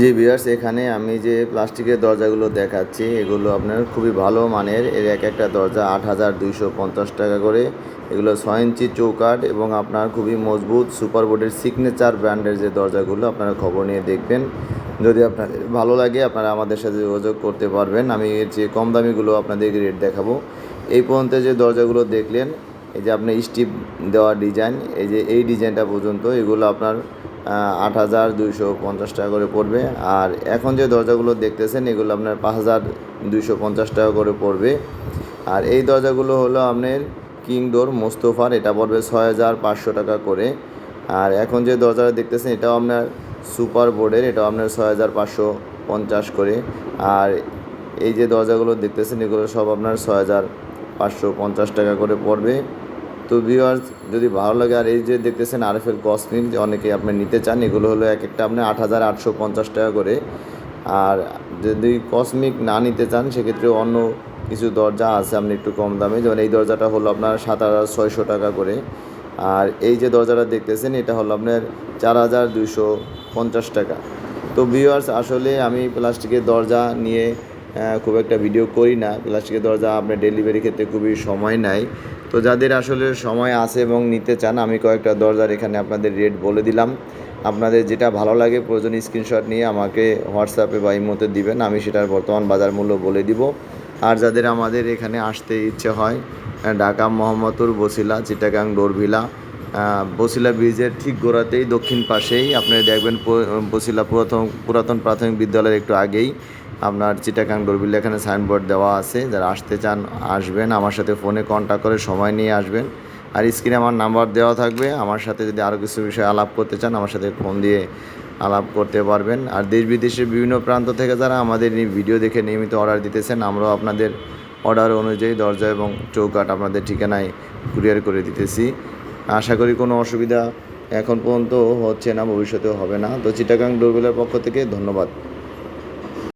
জি viewers, এখানে আমি যে প্লাস্টিকের দরজাগুলো দেখাচ্ছি, এগুলো আপনার খুবই ভালো মানের। এর এক একটা দরজা আট হাজার দুইশো পঞ্চাশ টাকা করে। এগুলো ছয় ইঞ্চি চৌকাঠ এবং আপনার খুবই মজবুত সুপার বোর্ডের সিগনেচার ব্র্যান্ডের যে দরজাগুলো আপনারা খবর নিয়ে দেখবেন। যদি আপনাদের ভালো লাগে, আপনারা আমাদের সাথে যোগাযোগ করতে পারবেন। আমি এর যে কম দামিগুলো আপনাদেরকে রেট দেখাবো। এই পর্যন্ত যে দরজাগুলো দেখলেন, এই যে আপনার স্টিপ দেওয়া ডিজাইন এই যে এই ডিজাইনটা পর্যন্ত, এগুলো আপনার আট হাজার দুইশো পঞ্চাশ টাকা করে পড়বে। আর এখন যে দরজাগুলো দেখতেছেন, এগুলো আপনার পাঁচ হাজার দুইশো পঞ্চাশ টাকা করে পড়বে। আর এই দরজাগুলো হলো আপনার কিং ডোর মোস্তফার, এটা পড়বে ছয় হাজার পাঁচশো টাকা করে। আর এখন যে দরজাটা দেখতেছেন, এটাও আপনার সুপার বোর্ডের, এটাও আপনার ছয় হাজার পাঁচশো পঞ্চাশ করে। আর এই যে দরজাগুলো দেখতেছেন, এগুলো সব আপনার ছয় হাজার পাঁচশো পঞ্চাশ টাকা করে পড়বে। তো ভিউয়ার্স যদি ভালো লাগে, আর এই যে দেখতেছেন আরএফএল কসমিক যে অনেকে আপনি নিতে চান, এগুলো হলো এক একটা আপনি আট হাজার আটশো পঞ্চাশ টাকা করে। আর যদি কসমিক না নিতে চান সেক্ষেত্রে অন্য কিছু দরজা আছে আপনি একটু কম দামে। যেমন এই দরজাটা হলো আপনার সাত হাজার ছয়শো টাকা করে। আর এই যে দরজাটা দেখতেছেন, এটা হলো আপনার চার হাজার দুশো পঞ্চাশ টাকা। তো ভিউয়ার্স আসলে আমি প্লাস্টিকের দরজা নিয়ে খুব একটা ভিডিও করি না। প্লাস্টিকের দরজা আপনার ডেলিভারি ক্ষেত্রে খুবই সময় নেয় তো যাদের আসলে সময় আছে এবং নিতে চান, আমি কয়েকটা দরজার এখানে আপনাদের রেট বলে দিলাম। আপনাদের যেটা ভালো লাগে প্রয়োজন স্ক্রিনশট নিয়ে আমাকে হোয়াটসঅ্যাপে বা ইমোতে দিবেন, আমি সেটার বর্তমান বাজার মূল্য বলে দিব। আর যাদের আমাদের এখানে আসতে ইচ্ছে হয় ঢাকা মোহাম্মদপুর বসিলা, চিটাগাং ডোরভিলা বসিলা ব্রিজের ঠিক গোড়াতেই দক্ষিণ পাশেই। আপনি দেখবেন বসিলা পুরাতন পুরাতন প্রাথমিক বিদ্যালয়ের একটু আগেই। আপনার চিটাকাং ডোরবিল এখানে সাইনবোর্ড দেওয়া আছে। যারা আসতে চান, আসবেন। আমার সাথে ফোনে কন্ট্যাক্ট করে সময় নিয়ে আসবেন। আর স্ক্রিনে আমার নাম্বার দেওয়া থাকবে। আমার সাথে যদি আরও কিছু বিষয়ে আলাপ করতে চান, আমার সাথে ফোন দিয়ে আলাপ করতে পারবেন। আর দেশ বিদেশের বিভিন্ন প্রান্ত থেকে যারা আমাদের এই ভিডিও দেখে নিয়মিত অর্ডার দিতেছেন, আমরাও আপনাদের অর্ডার অনুযায়ী দরজা এবং চৌকাঠ আপনাদের ঠিকানায় কুরিয়ার করে দিতেছি। আশা করি কোনো অসুবিধা এখন পর্যন্ত হচ্ছে না, ভবিষ্যতেও হবে না। তো চিটাগাং ডোরবেলের পক্ষ থেকে ধন্যবাদ।